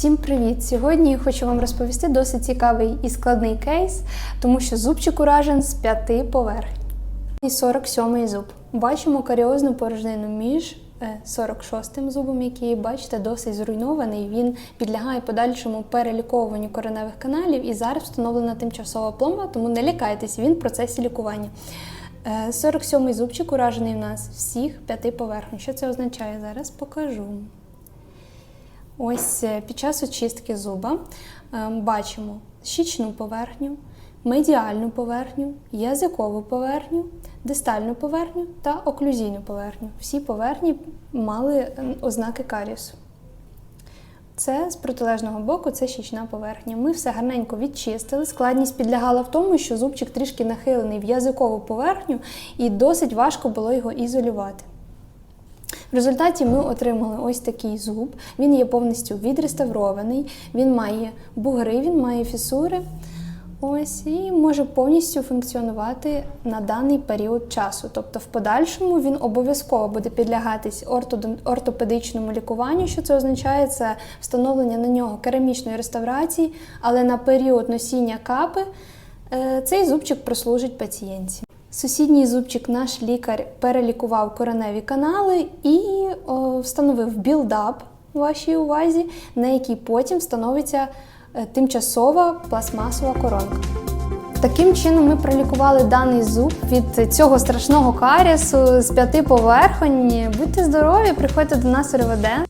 Всім привіт! Сьогодні хочу вам розповісти досить цікавий і складний кейс, тому що зубчик уражен з п'яти поверхень. І 47-й зуб. Бачимо каріозну порожнину між 46-м зубом, який, бачите, досить зруйнований. Він підлягає подальшому переліковуванню кореневих каналів і зараз встановлена тимчасова пломба, тому не лякайтесь, він в процесі лікування. Е, 47-й зубчик уражений в нас всіх п'яти поверхень. Що це означає? Зараз покажу. Ось е, під час очистки зуба е, бачимо щічну поверхню, медіальну поверхню, язикову поверхню, дистальну поверхню та оклюзійну поверхню. Всі поверхні мали е, ознаки карієсу. Це з протилежного боку, це щічна поверхня. Ми все гарненько відчистили. Складність підлягала в тому, що зубчик трішки нахилений в язикову поверхню, і досить важко було його ізолювати. В результаті ми отримали ось такий зуб. Він є повністю відреставрований, він має бугри, він має фісури. Ось і може повністю функціонувати на даний період часу. Тобто, в подальшому він обов'язково буде підлягатись ортопедичному лікуванню. Що це означає? Це встановлення на нього керамічної реставрації, але на період носіння капи е, цей зубчик прослужить пацієнтці. Сусідній зубчик наш лікар перелікував кореневі канали і о, встановив білдап вашій увазі, на якій потім встановиться е, тимчасова пластмасова коронка. Таким чином ми пролікували даний зуб від цього страшного карієсу з п'яти поверхонь. Будьте здорові, приходьте до нас у РВД.